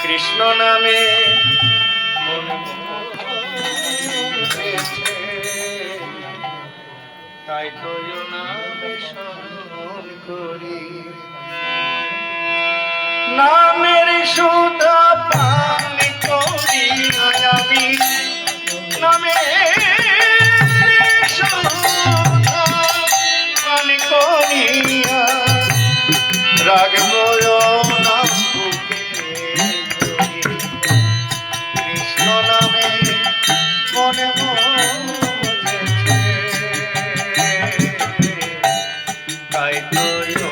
কৃষ্ণ নামে তাই তো নামে স্মরণ করি। নামের সুতা পান করি আমি রাখব না কৃষ্ণ নামে মনে তাই তো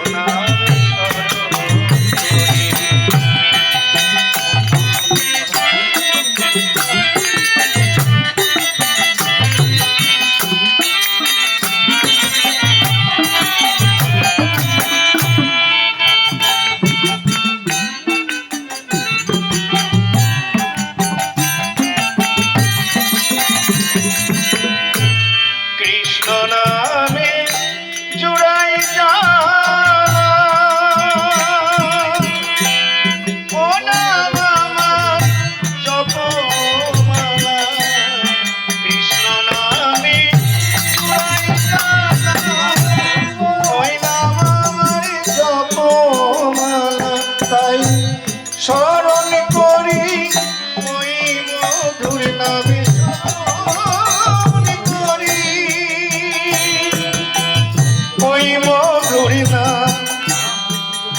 করি না।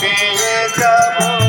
পেয়ে যাব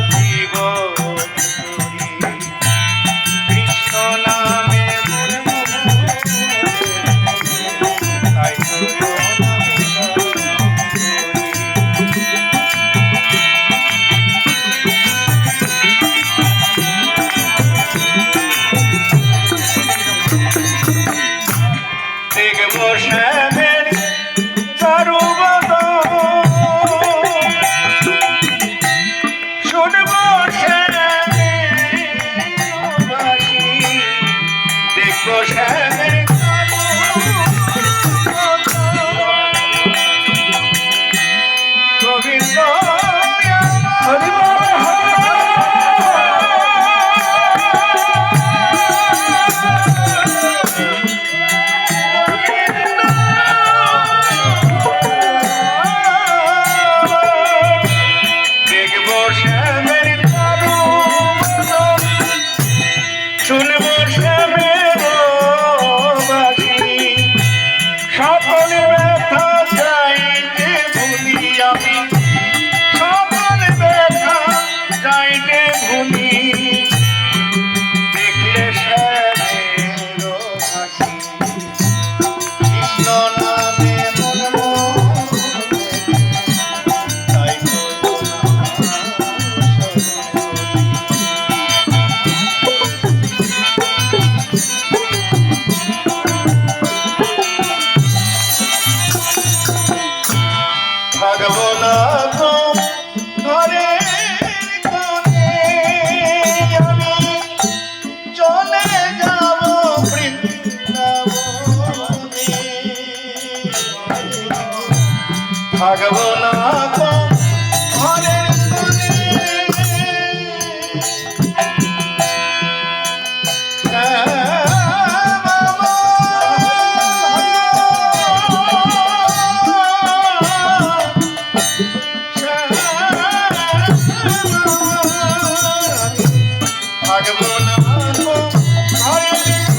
Oh,